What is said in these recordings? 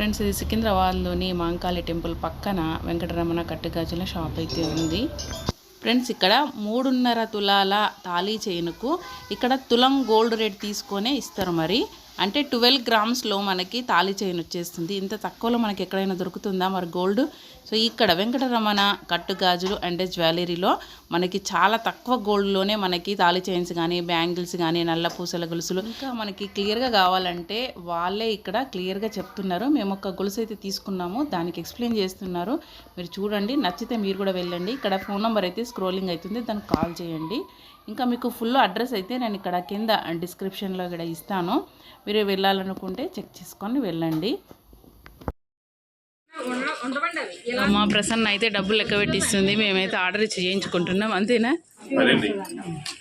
Friends ఇది సికింద్రాబాద్లోని Mankali temple పక్కన Venkataramana కట్టుగాజుల shop అయితే ఉంది. ఫ్రెండ్స్ ఇక్కడ మూడున్నర తులాల తాళీ చైన్కు ఇక్కడ తులం గోల్డ్ రేట్ తీసుకొనే ఇస్తారు మరి. అంటే ట్వెల్వ్ గ్రామ్స్లో మనకి తాళి చైన్ వచ్చేస్తుంది. ఇంత తక్కువలో మనకి ఎక్కడైనా దొరుకుతుందా? మరి గోల్డ్. సో ఇక్కడ వెంకటరమణ కట్టు గాజులు అండ్ జ్యువెలరీలో మనకి చాలా తక్కువ గోల్డ్లోనే మనకి తాళి చైన్స్ కానీ బ్యాంగిల్స్ కానీ నల్ల పూసల గొలుసులు ఇంకా మనకి క్లియర్గా కావాలంటే వాళ్ళే ఇక్కడ క్లియర్గా చెప్తున్నారు. మేము ఒక గొలుసు అయితే తీసుకున్నాము. దానికి ఎక్స్ప్లెయిన్ చేస్తున్నారు. మీరు చూడండి. నచ్చితే మీరు కూడా వెళ్ళండి. ఇక్కడ ఫోన్ నెంబర్ అయితే స్క్రోలింగ్ అవుతుంది. దానికి కాల్ చేయండి. ఇంకా మీకు ఫుల్ అడ్రస్ అయితే నేను ఇక్కడ కింద డిస్క్రిప్షన్లో ఇక్కడ ఇస్తాను. మీరు వెళ్ళాలనుకుంటే చెక్ చేసుకొని వెళ్ళండి. మా ప్రసన్న అయితే డబ్బులు లెక్క పెట్టిస్తుంది. మేమైతే ఆర్డర్ చేయించుకుంటున్నాం అంతేనా?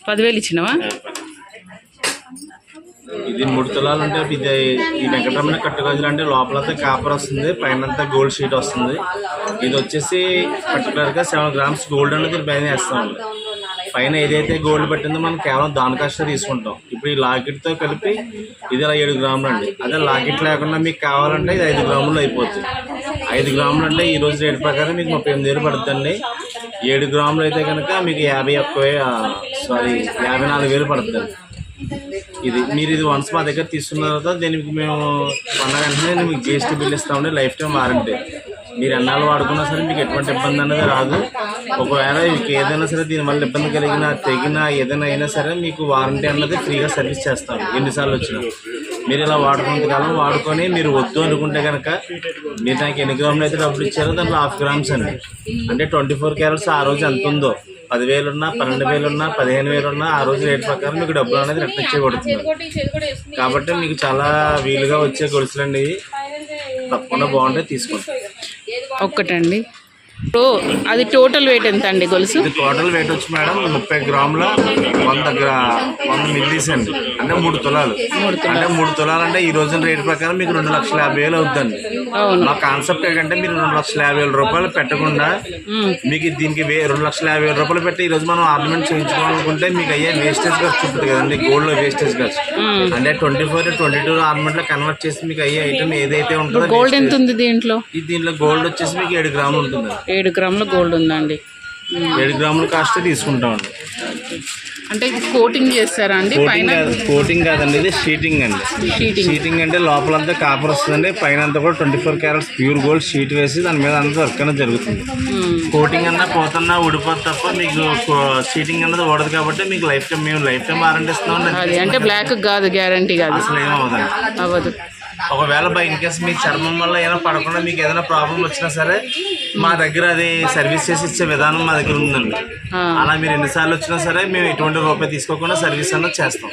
పదివేలు ఇచ్చినావా? ఇది మూడు తులాలు అంటే ఇది ఈ వెంకటరమణ కట్టుగాజులు అంటే లోపలంతా కాపర్ వస్తుంది పైన గోల్డ్ షీట్ వస్తుంది. ఇది వచ్చేసి పర్టికులర్గా సెవెన్ గ్రామ్స్ గోల్డ్ అనేది పైన వేస్తాం పైన ఏదైతే గోల్డ్ పెట్టిందో మనం కేవలం దాని కాస్త తీసుకుంటాం. ఇప్పుడు ఈ లాకెట్తో కలిపి ఇది ఇలా ఏడు గ్రాములు అండి. అదే లాకెట్ లేకుండా మీకు కావాలంటే ఇది ఐదు గ్రాములు అయిపోతుంది. ఐదు గ్రాములు అంటే ఈ రోజు రేటు ప్రకారం మీకు ముప్పై ఎనిమిది వేలు పడుతుందండి. ఏడు గ్రాములు అయితే కనుక మీకు యాభై ఒక్క సారీ యాభై నాలుగు వేలు పడుతుంది. ఇది మీరు ఇది వన్స్ మా దగ్గర తీసుకున్న తర్వాత దీనికి మేము కొన్న వెంటనే మీకు జిఎస్టీ బిల్ ఇస్తామండి. Lifetime warranty. మీరు ఎన్నాళ్ళు వాడుకున్నా సరే మీకు ఎటువంటి ఇబ్బంది అనేది రాదు. ఒకవేళ మీకు ఏదైనా సరే దీనివల్ల ఇబ్బంది కలిగినా తెగినా ఏదైనా అయినా సరే మీకు వారంటీ అన్నది ఫ్రీగా సర్వీస్ చేస్తాం ఎన్నిసార్లు వచ్చినా. మీరు ఇలా వాడుకున్నంత కాలం వాడుకొని మీరు వద్దు అనుకుంటే కనుక మీరు నాకు ఎన్ని గ్రాములు అయితే డబ్బులు ఇచ్చారో దాంట్లో హాఫ్ గ్రామ్స్ అండి. అంటే ట్వంటీ ఫోర్ క్యారెట్స్ ఆ రోజు ఎంత ఉందో? పదివేలు ఉన్నా పన్నెండు వేలు ఉన్నా పదిహేను వేలు ఉన్నా ఆ రోజు రేట్ ప్రకారం మీకు డబ్బులు అనేది రిటర్న్ ఇచ్చేయబడుతుంది కాబట్టి మీకు చాలా వీలుగా వచ్చే గొలుసులండి తప్పకుండా బాగుంటాయి తీసుకోండి. ఒక్కటండి ఇప్పుడు అది టోటల్ వెయిట్ ఎంత అండి గొలుసు టోటల్ వెయిట్ వచ్చి మేడం ముప్పై గ్రాముల వంద గ్రా వంద మిల్లీస్ అండి. అంటే మూడు తులాలు. అంటే మూడు తులాలు. అంటే ఈ రోజున రేట్ ప్రకారం మీకు రెండు లక్షల యాభై వేలు అవుతుందండి అవును. మా కాన్సెప్ట్ ఏంటంటే మీరు రెండు లక్షల యాభై వేల రూపాయలు పెట్టకుండా మీకు దీనికి రెండు లక్షల యాభై వేల రూపాయలు పెట్టి ఈ రోజు మనం ఆర్నమెంట్ చేయించుకోవాలనుకుంటే మీకు అయ్యే వేస్టేజ్ ఖర్చు ఉంటుంది కదండి గోల్డ్లో వేస్టేజ్ ఖర్చు. అంటే ట్వంటీ ఫోర్ ట్వంటీ టూ ఆర్నమెంట్లో కన్వర్ట్ చేసి మీకు అయ్యే ఐటమ్ ఏదైతే ఉంటుందో గోల్డ్ ఎంత ఉంది దీంట్లో? దీంట్లో గోల్డ్ వచ్చేసి మీకు ఏడు గ్రాములు ఉంటుంది. ఏడు గ్రాముల గోల్డ్ ఉందండి. ఏడు గ్రాముల కాస్ట్ తీసుకుంటామండి. అంటే ఇది కోటింగ్ చేస్తారా అండి? కోటింగ్ పైన కాదు కోటింగ్ కాదండి ఇది షీటింగ్ అండి. షీటింగ్ షీటింగ్ అంటే లోపలంతా కాపర్ వస్తుందండి పైన అంతా కూడా twenty four carats pure gold sheet వేసి దాని మీద అంతా వర్క్ అనేది జరుగుతుంది. కోటింగ్ అన్నా పోతున్నా ఉడిపోదు తప్ప మీకు షీటింగ్ అన్నది ఓడదు కాబట్టి మీకు లైఫ్ టైం మేము లైఫ్ టైం వారంటీ అది అంటే బ్లాక్ కాదు గ్యారంటీ కాదు. అసలు ఏమవుదండి అవ్వదు. ఒకవేళ బై ఇన్ కేస్ మీ చర్మం వల్ల ఏమైనా పడకుండా మీకు ఏదైనా ప్రాబ్లం వచ్చినా సరే మా దగ్గర అది సర్వీస్ చేసి ఇచ్చే విధానం మా దగ్గర ఉందండి. అలా మీరు ఎన్నిసార్లు వచ్చినా సరే మేము ఎటువంటి రూపాయి తీసుకోకుండా సర్వీస్ అన్నది చేస్తాం.